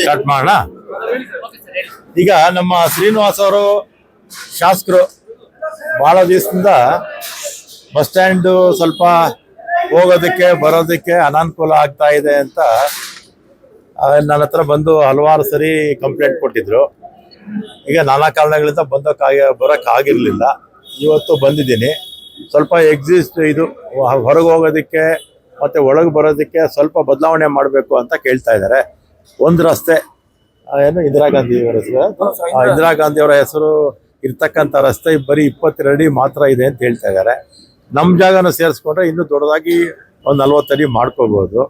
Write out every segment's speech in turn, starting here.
Start ಮಾಡೋಣ ಈಗ ನಮ್ಮ ಶ್ರೀನಿವಾಸ್ ಅವರು ಶಾಸಕರು ಬಹಳ ದಿವಸದಿಂದ ಬಸ್ ಸ್ಟ್ಯಾಂಡ್ ಸ್ವಲ್ಪ ಹೋಗೋದಕ್ಕೆ, ಬರೋದಕ್ಕೆ ಅನಾನುಕೂಲ ಆಗ್ತಾ ಇದೆ ಅಂತ ನನ್ನ ಹತ್ರ ಬಂದು ಹಲವಾರು ಸರಿ ಕಂಪ್ಲೇಂಟ್ ಕೊಟ್ಟಿದ್ರು. ಈಗ ನಾನಾ ಕಾರಣಗಳಿಂದ ಬಂದಕ್ಕಾಗಿ ಬರೋಕ್ಕಾಗಿರ್ಲಿಲ್ಲ. ಇವತ್ತು ಬಂದಿದ್ದೀನಿ. ಸ್ವಲ್ಪ ಎಕ್ಸಿಸ್ಟ್ ಇದು ಹೊರಗೆ ಹೋಗೋದಕ್ಕೆ ಮತ್ತೆ ಒಳಗೆ ಬರೋದಕ್ಕೆ ಸ್ವಲ್ಪ ಬದಲಾವಣೆ ಮಾಡಬೇಕು ಅಂತ ಕೇಳ್ತಾ ಇದ್ದಾರೆ. ಒಂದು ರಸ್ತೆ ಏನು ಇಂದಿರಾ ಗಾಂಧಿ ಅವರ ಹೆಸರು? ಇಂದಿರಾ ಗಾಂಧಿಯವರ ಹೆಸರು ಇರ್ತಕ್ಕಂಥ ರಸ್ತೆ ಬರೀ ಇಪ್ಪತ್ತೆರಡು ಅಡಿ ಮಾತ್ರ ಇದೆ ಅಂತ ಹೇಳ್ತಾ ಇದ್ದಾರೆ. ನಮ್ಮ ಜಾಗನ ಸೇರಿಸ್ಕೊಂಡ್ರೆ ಇನ್ನೂ ದೊಡ್ಡದಾಗಿ ಒಂದು ನಲ್ವತ್ತಡಿ ಮಾಡ್ಕೋಬಹುದು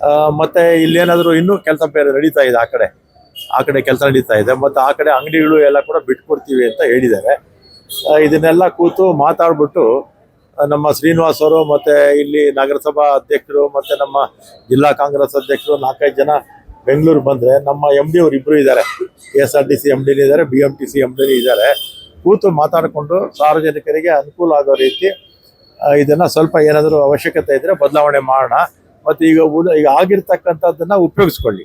ಆ, ಮತ್ತೆ ಇಲ್ಲೇನಾದರೂ ಇನ್ನೂ ಕೆಲಸ ಬೇರೆ ನಡೀತಾ ಇದೆ ಆ ಕಡೆ. ಆ ಕಡೆ ಕೆಲಸ ನಡೀತಾ ಇದೆ ಮತ್ತೆ ಆ ಕಡೆ ಅಂಗಡಿಗಳು ಎಲ್ಲ ಕೂಡ ಬಿಟ್ಕೊಡ್ತೀವಿ ಅಂತ ಹೇಳಿದ್ದಾರೆ. ಇದನ್ನೆಲ್ಲ ಕೂತು ಮಾತಾಡ್ಬಿಟ್ಟು ನಮ್ಮ ಶ್ರೀನಿವಾಸ್ ಅವರು ಮತ್ತೆ ಇಲ್ಲಿ ನಗರಸಭಾ ಅಧ್ಯಕ್ಷರು ಮತ್ತೆ ನಮ್ಮ ಜಿಲ್ಲಾ ಕಾಂಗ್ರೆಸ್ ಅಧ್ಯಕ್ಷರು ನಾಲ್ಕೈದು ಜನ ಬೆಂಗಳೂರು ಬಂದ್ರೆ ನಮ್ಮ ಎಂ ಡಿ ಅವರು ಇಬ್ಬರು ಇದ್ದಾರೆ. K S R T C M D ಇದ್ದಾರೆ B M T C M D ಇದ್ದಾರೆ. ಕೂತು ಮಾತಾಡಿಕೊಂಡು ಸಾರ್ವಜನಿಕರಿಗೆ ಅನುಕೂಲ ಆಗೋ ರೀತಿ ಇದನ್ನು ಸ್ವಲ್ಪ ಏನಾದರೂ ಅವಶ್ಯಕತೆ ಇದ್ರೆ ಬದಲಾವಣೆ ಮಾಡೋಣ. ಮತ್ತೆ ಈಗ ಉಳ ಈಗ ಆಗಿರ್ತಕ್ಕಂಥದ್ದನ್ನು ಉಪಯೋಗಿಸ್ಕೊಳ್ಳಿ.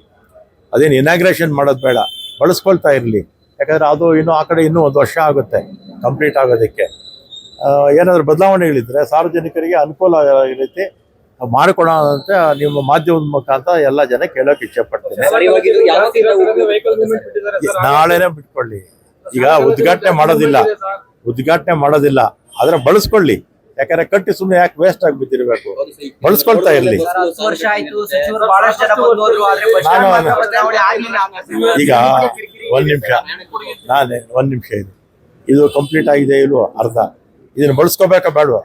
ಅದೇನು ಇನಾಗ್ರೇಷನ್ ಮಾಡೋದು ಬೇಡ. ಬಳಸ್ಕೊಳ್ತಾ ಇರಲಿ. ಯಾಕಂದರೆ ಅದು ಇನ್ನೂ ಆ ಕಡೆ ಇನ್ನೂ ಒಂದು ವರ್ಷ ಆಗುತ್ತೆ ಕಂಪ್ಲೀಟ್ ಆಗೋದಕ್ಕೆ. ಏನಾದರೂ ಬದಲಾವಣೆಗಳಿದ್ರೆ ಸಾರ್ವಜನಿಕರಿಗೆ ಅನುಕೂಲ ಆಗೋ ರೀತಿ ಮಾಡಿಕೊಡೋಣ ಅಂತ ನಿಮ್ಮ ಮಾಧ್ಯಮದ ಮುಖಾಂತರ ಎಲ್ಲ ಜನ ಕೇಳೋಕೆ ಇಚ್ಛೆಪಡ್ತೇನೆ ನಾಳೆನೇ ಬಿಟ್ಕೊಳ್ಳಿ. ಈಗ ಉದ್ಘಾಟನೆ ಮಾಡೋದಿಲ್ಲ. ಉದ್ಘಾಟನೆ ಮಾಡೋದಿಲ್ಲ. ಆದರೆ ಬಳಸ್ಕೊಳ್ಳಿ. ಯಾಕಂದ್ರೆ ಕಟ್ಟಿ ಸುಮ್ಮನೆ ಯಾಕೆ ವೇಸ್ಟ್ ಆಗಿ ಬಿದ್ದಿರ್ಬೇಕು? ಬಳಸ್ಕೊಳ್ತಾ ಇರ್ಲಿ. ಈಗ ಒಂದ್ ನಿಮಿಷ. ನಾನೇ ಒಂದ್ ನಿಮಿಷ ಇದು ಇದು ಕಂಪ್ಲೀಟ್ ಆಗಿದೆ ಇಲ್ವೋ? ಅರ್ಧ. ಇದನ್ನ ಬಳಸ್ಕೋಬೇಕಾ ಬೇಡವಾ?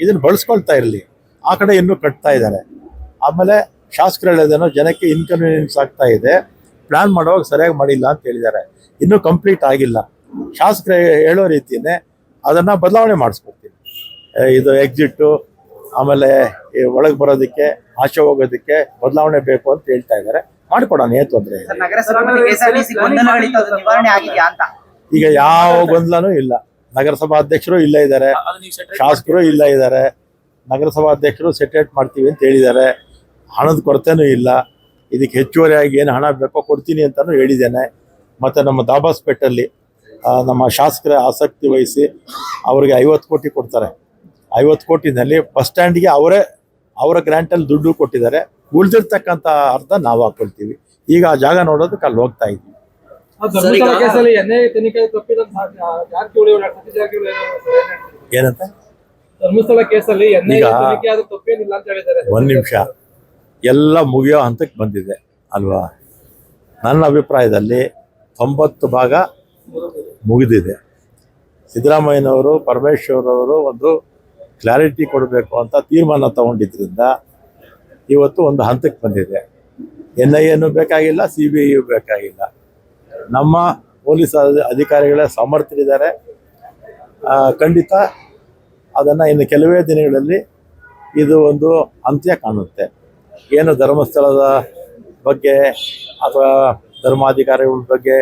ಇದನ್ನ ಬಳಸ್ಕೊಳ್ತಾ ಇರಲಿ. ಆ ಕಡೆ ಇನ್ನೂ ಕಟ್ತಾ ಇದ್ದಾರೆ. ಆಮೇಲೆ ಶಾಸಕರು ಹೇಳೋದೇನೋ ಜನಕ್ಕೆ ಇನ್ಕನ್ವೀನಿಯನ್ಸ್ ಆಗ್ತಾ ಇದೆ. ಪ್ಲಾನ್ ಮಾಡುವಾಗ ಸರಿಯಾಗಿ ಮಾಡಿಲ್ಲ ಅಂತ ಹೇಳಿದ್ದಾರೆ. ಇನ್ನೂ ಕಂಪ್ಲೀಟ್ ಆಗಿಲ್ಲ. ಶಾಸಕರು ಹೇಳೋ ರೀತಿಯೇ ಅದನ್ನ ಬದಲಾವಣೆ ಮಾಡಿಸ್ಕೊಡ್ತೀನಿ. ಇದು ಎಕ್ಸಿಟ್ಟು ಆಮೇಲೆ ಒಳಗೆ ಬರೋದಕ್ಕೆ ಆಚೆ ಹೋಗೋದಕ್ಕೆ ಬದಲಾವಣೆ ಬೇಕು ಅಂತ ಹೇಳ್ತಾ ಇದ್ದಾರೆ. ಮಾಡ್ಕೊಡೋಣ ಏನು ತೊಂದರೆ ಈಗ ಯಾವ ಗೊಂದಲನೂ ಇಲ್ಲ. ನಗರಸಭಾ ಅಧ್ಯಕ್ಷರು ಇಲ್ಲ ಇದ್ದಾರೆ. ಶಾಸಕರು ಇಲ್ಲ ಇದ್ದಾರೆ. ನಗರಸಭಾ ಅಧ್ಯಕ್ಷರು ಸೆಟೇಟ್ ಮಾಡ್ತೀವಿ ಅಂತ ಹೇಳಿದ್ದಾರೆ. ಹಣದ ಕೊರತೆನೂ ಇಲ್ಲ. ಇದಕ್ಕೆ ಹೆಚ್ಚುವರಿಯಾಗಿ ಏನು ಹಣ ಬೇಕೋ ಕೊಡ್ತೀನಿ ಅಂತಲೂ ಹೇಳಿದ್ದೇನೆ. ಮತ್ತು ನಮ್ಮ ದಾಬಾಸ್ಪೇಟಲ್ಲಿ ನಮ್ಮ ಶಾಸಕರ ಆಸಕ್ತಿ ವಹಿಸಿ ಅವರಿಗೆ ಐವತ್ತು ಕೋಟಿ ಕೊಡ್ತಾರೆ. ಐವತ್ತು ಕೋಟಿನಲ್ಲಿ ಬಸ್ ಸ್ಟ್ಯಾಂಡ್ಗೆ ಅವರೇ ಅವರ ಗ್ರ್ಯಾಂಟಲ್ಲಿ ದುಡ್ಡು ಕೊಟ್ಟಿದ್ದಾರೆ. ಉಳಿದಿರ್ತಕ್ಕಂಥ ಅರ್ಧ ನಾವು ಹಾಕೊಳ್ತೀವಿ. ಈಗ ಆ ಜಾಗ ನೋಡೋದಕ್ಕೆ ಅಲ್ಲಿ ಹೋಗ್ತಾ ಇದ್ವಿ. ಏನಂತ? ಧರ್ಮಸ್ಥಳ ಕೇಸಲ್ಲಿ ಎನ್ಐ ಈಗ- ಒಂದ್ ತಪ್ಪೇನಿಲ್ಲ ಅಂತ ಹೇಳಿದ್ದಾರೆ. ಒಂದು ನಿಮಿಷ. ಎಲ್ಲ ಮುಗಿಯೋ ಹಂತಕ್ಕೆ ಬಂದಿದೆ ಅಲ್ವಾ? ನನ್ನ ಅಭಿಪ್ರಾಯದಲ್ಲಿ ತೊಂಬತ್ತು ಭಾಗ ಮುಗಿದಿದೆ. ಸಿದ್ದರಾಮಯ್ಯನವರು ಪರಮೇಶ್ವರ್ ಅವರು ಒಂದು ಕ್ಲಾರಿಟಿ ಕೊಡಬೇಕು ಅಂತ ತೀರ್ಮಾನ ತಗೊಂಡಿದ್ದರಿಂದ ಇವತ್ತು ಒಂದು ಹಂತಕ್ಕೆ ಬಂದಿದೆ. ಎನ್ ಐ ಎನು ಬೇಕಾಗಿಲ್ಲ, ಸಿ ಬಿ ಐಯು ಬೇಕಾಗಿಲ್ಲ. ನಮ್ಮ ಪೊಲೀಸ್ ಅಧಿಕಾರಿಗಳ ಸಮರ್ಥರಿದ್ದಾರೆ. ಖಂಡಿತ ಅದನ್ನು ಇನ್ನು ಕೆಲವೇ ದಿನಗಳಲ್ಲಿ ಇದು ಒಂದು ಅಂತ್ಯ ಕಾಣುತ್ತೆ. ಏನು ಧರ್ಮಸ್ಥಳದ ಬಗ್ಗೆ ಅಥವಾ ಧರ್ಮಾಧಿಕಾರಿಗಳ ಬಗ್ಗೆ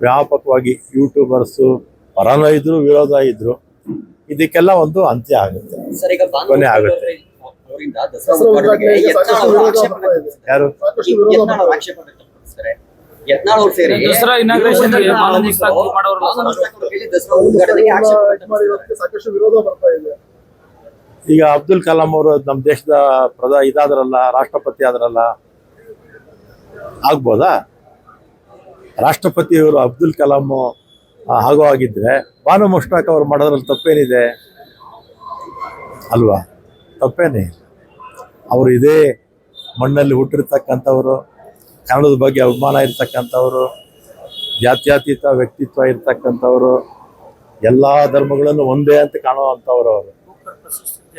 ವ್ಯಾಪಕವಾಗಿ ಯೂಟ್ಯೂಬರ್ಸು ಪರನ ಇದ್ರು, ವಿರೋಧ ಇದ್ರು ಇದಕ್ಕೆಲ್ಲ ಒಂದು ಅಂತ್ಯ ಆಗುತ್ತೆ. ಸರ್ ಈಗ ಕೊನೆ ಆಗುತ್ತೆ. ಯಾರು? ದಸರಾ. ಸಾಕಷ್ಟು ವಿರೋಧ ಬರ್ತಾ ಇದೆ. ಈಗ ಅಬ್ದುಲ್ ಕಲಾಂ ಅವರು ನಮ್ಮ ದೇಶದ ಪ್ರಧಾ ಇದಾದ್ರಲ್ಲ ರಾಷ್ಟ್ರಪತಿ ಆದ್ರಲ್ಲ ಆಗ್ಬೋದಾ? ರಾಷ್ಟ್ರಪತಿಯವರು ಅಬ್ದುಲ್ ಕಲಾಂ ಆಗೋ ಆಗಿದ್ರೆ ಭಾನು ಮುಷ್ಟಾಕ್ ಅವ್ರು ಮಾಡೋದ್ರಲ್ಲಿ ತಪ್ಪೇನಿದೆ? ಅಲ್ವಾ? ತಪ್ಪೇನೇ. ಅವರು ಇದೇ ಮಣ್ಣಲ್ಲಿ ಹುಟ್ಟಿರ್ತಕ್ಕಂಥವ್ರು ಕನ್ನಡದ ಬಗ್ಗೆ ಅಭಿಮಾನ ಇರ್ತಕ್ಕಂಥವ್ರು ಜಾತ್ಯಾತೀತ ವ್ಯಕ್ತಿತ್ವ ಇರ್ತಕ್ಕಂಥವ್ರು ಎಲ್ಲ ಧರ್ಮಗಳನ್ನು ಒಂದೇ ಅಂತ ಕಾಣುವಂಥವ್ರು ಅವರು.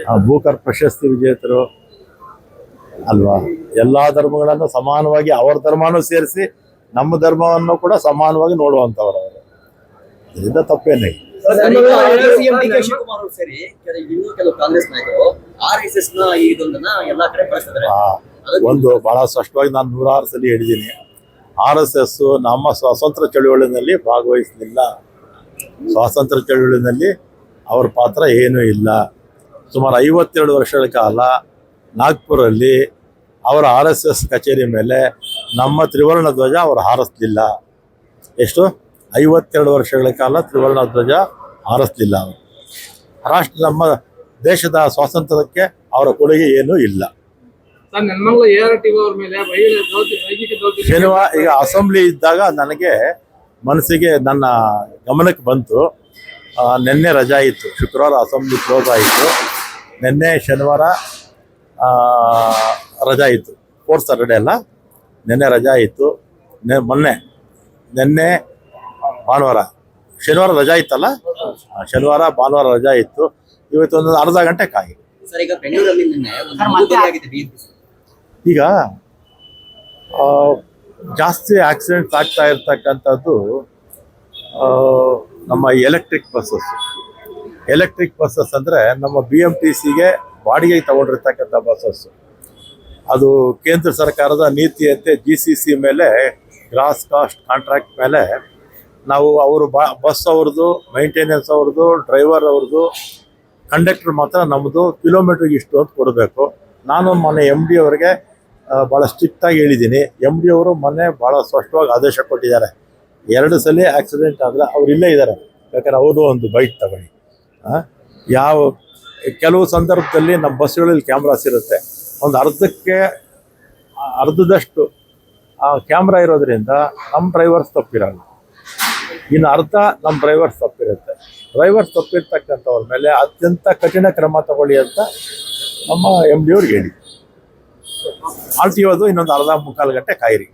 ಆ, ಬೂಕರ್ ಪ್ರಶಸ್ತಿ ವಿಜೇತರು ಅಲ್ವಾ? ಎಲ್ಲ ಧರ್ಮಗಳನ್ನು ಸಮಾನವಾಗಿ ಅವ್ರ ಧರ್ಮನೂ ಸೇರಿಸಿ ನಮ್ಮ ಧರ್ಮವನ್ನು ಕೂಡ ಸಮಾನವಾಗಿ ನೋಡುವಂಥವ್ರು ಅವರು. ಇದರಿಂದ ತಪ್ಪೇನೇ. ಸಿಎಂ ಡಿ ಕೆ ಶಿವಕುಮಾರ್ ಅವರು ಸೇರಿ ಇನ್ನೂ ಕೆಲವು ಕಾಂಗ್ರೆಸ್ ನಾಯಕರು ಆರ್ ಎಸ್ ಎಸ್ನ ಇದೊಂದನ್ನ ಎಲ್ಲಾ ಕಡೆ ಬಳಸ್ತಿದ್ದಾರೆ ಆ, ಒಂದು ಬಹಳ ಸ್ಪಷ್ಟವಾಗಿ ನಾನು ನೂರಾರು ಸಲ ಹೇಳಿದ್ದೀನಿ. ಆರ್ ಎಸ್ ಎಸ್ ನಮ್ಮ ಸ್ವಾತಂತ್ರ್ಯ ಚಳುವಳಿನಲ್ಲಿ ಭಾಗವಹಿಸಲಿಲ್ಲ. ಸ್ವಾತಂತ್ರ್ಯ ಚಳುವಳಿನಲ್ಲಿ ಅವರ ಪಾತ್ರ ಏನೂ ಇಲ್ಲ. ಸುಮಾರು ಐವತ್ತೆರಡು ವರ್ಷಗಳ ಕಾಲ ನಾಗ್ಪುರಲ್ಲಿ ಅವರ ಆರ್ ಎಸ್ ಎಸ್ ಕಚೇರಿ ಮೇಲೆ ನಮ್ಮ ತ್ರಿವರ್ಣ ಧ್ವಜ ಅವರು ಹಾರಿಸ್ಲಿಲ್ಲ. ಎಷ್ಟು? ಐವತ್ತೆರಡು ವರ್ಷಗಳ ಕಾಲ ತ್ರಿವರ್ಣ ಧ್ವಜ ಹಾರಿಸಲಿಲ್ಲ ಅವರು. ರಾಷ್ಟ್ರ ನಮ್ಮ ದೇಶದ ಸ್ವಾತಂತ್ರ್ಯಕ್ಕೆ ಅವರ ಕೊಡುಗೆ ಏನೂ ಇಲ್ಲ. ಶನಿವಾರ ಈಗ ಅಸೆಂಬ್ಲಿ ಇದ್ದಾಗ ನನಗೆ ಮನಸ್ಸಿಗೆ ನನ್ನ ಗಮನಕ್ಕೆ ಬಂತು. ನಿನ್ನೆ ರಜಾ ಇತ್ತು. ಶುಕ್ರವಾರ ಅಸೆಂಬ್ಲಿ ಕ್ಲೋಸ್ ಆಯಿತು. ನಿನ್ನೆ ಶನಿವಾರ ರಜಾ ಇತ್ತು. ಫೋರ್ತ್ ಸಾಟರ್ಡೆ ಅಲ್ಲ ನಿನ್ನೆ ರಜಾ ಇತ್ತು. ಮೊನ್ನೆ ನಿನ್ನೆ ಭಾನುವಾರ. ಶನಿವಾರ ರಜಾ ಇತ್ತಲ್ಲ? ಆ, ಶನಿವಾರ ಭಾನುವಾರ ರಜಾ ಇತ್ತು. ಇವತ್ತು ಒಂದು ಅರ್ಧ ಗಂಟೆ ಕಾಯಿ. ಸರ್ ಈಗ ಬೆಂಗಳೂರಲ್ಲಿ ನಿನ್ನೆ ಸರ್, ಮತ್ತೆ- ಬಲಿಯಾಗಿದೆ ಈಗ ಆ, ಜಾಸ್ತಿ ಆಕ್ಸಿಡೆಂಟ್ ಆಗ್ತಾ ಇರ್ತಕ್ಕಂಥದ್ದು ಆ, ನಮ್ಮ ಎಲೆಕ್ಟ್ರಿಕ್ ಬಸ್ಸಸ್ ಎಲೆಕ್ಟ್ರಿಕ್ ಬಸ್ಸಸ್ ಅಂದರೆ ನಮ್ಮ ಬಿ ಎಂ ಟಿ ಸಿಗೆ ಬಾಡಿಗೆ ತಗೊಂಡಿರ್ತಕ್ಕಂಥ ಬಸ್ಸಸ್ ಅದು ಕೇಂದ್ರ ಸರ್ಕಾರದ ನೀತಿಯಂತೆ ಜಿ ಸಿ ಸಿ ಮೇಲೆ ಗ್ರಾಸ್ ಕಾಸ್ಟ್ ಕಾಂಟ್ರಾಕ್ಟ್ ಮೇಲೆ ನಾವು ಅವರು ಬಸ್ ಅವ್ರದ್ದು ಮೈಂಟೆನೆನ್ಸ್ ಅವ್ರದ್ದು ಡ್ರೈವರ್ ಅವ್ರದ್ದು ಕಂಡಕ್ಟರ್ ಮಾತ್ರ ನಮ್ಮದು ಕಿಲೋಮೀಟ್ರಿಗೆ ಇಷ್ಟು ಅಂತ ಕೊಡಬೇಕು. ನಾನು ಮೊನ್ನೆ ಎಂ ಡಿ ಅವರಿಗೆ ಭಾಳ ಸ್ಟ್ರಿಕ್ಟಾಗಿ ಹೇಳಿದ್ದೀನಿ. ಎಂ ಡಿ ಅವರು ಮೊನ್ನೆ ಭಾಳ ಸ್ಪಷ್ಟವಾಗಿ ಆದೇಶ ಕೊಟ್ಟಿದ್ದಾರೆ. ಎರಡು ಸಲ ಆಕ್ಸಿಡೆಂಟ್ ಆದರೆ ಅವ್ರು ಇಲ್ಲೇ ಇದ್ದಾರೆ. ಬೇಕಾದ್ರೆ ಅವರು ಒಂದು ಬೈಕ್ ತಗೊಳ್ಳಿ? ಯಾವ, ಕೆಲವು ಸಂದರ್ಭದಲ್ಲಿ ನಮ್ಮ ಬಸ್ಗಳಲ್ಲಿ ಕ್ಯಾಮ್ರಾಸ್ ಇರುತ್ತೆ ಒಂದು ಅರ್ಧಕ್ಕೆ, ಅರ್ಧದಷ್ಟು, ಆ ಕ್ಯಾಮ್ರಾ ಇರೋದ್ರಿಂದ ನಮ್ಮ ಡ್ರೈವರ್ಸ್ ತಪ್ಪಿರಲ್ಲ. ಇನ್ನು ಅರ್ಧ ನಮ್ಮ ಡ್ರೈವರ್ಸ್ ತಪ್ಪಿರುತ್ತೆ. ಡ್ರೈವರ್ಸ್ ತಪ್ಪಿರ್ತಕ್ಕಂಥವ್ರ ಮೇಲೆ ಅತ್ಯಂತ ಕಠಿಣ ಕ್ರಮ ತಗೊಳ್ಳಿ ಅಂತ ನಮ್ಮ ಎಂ ಡಿ ಅವ್ರಿಗೆ ಹೇಳಿ. ಆಳ್ತೀವದು ಇನ್ನೊಂದು ಅರ್ಧ ಮುಕ್ಕಾಲು ಗಂಟೆ ಕಾಯಿರಿ.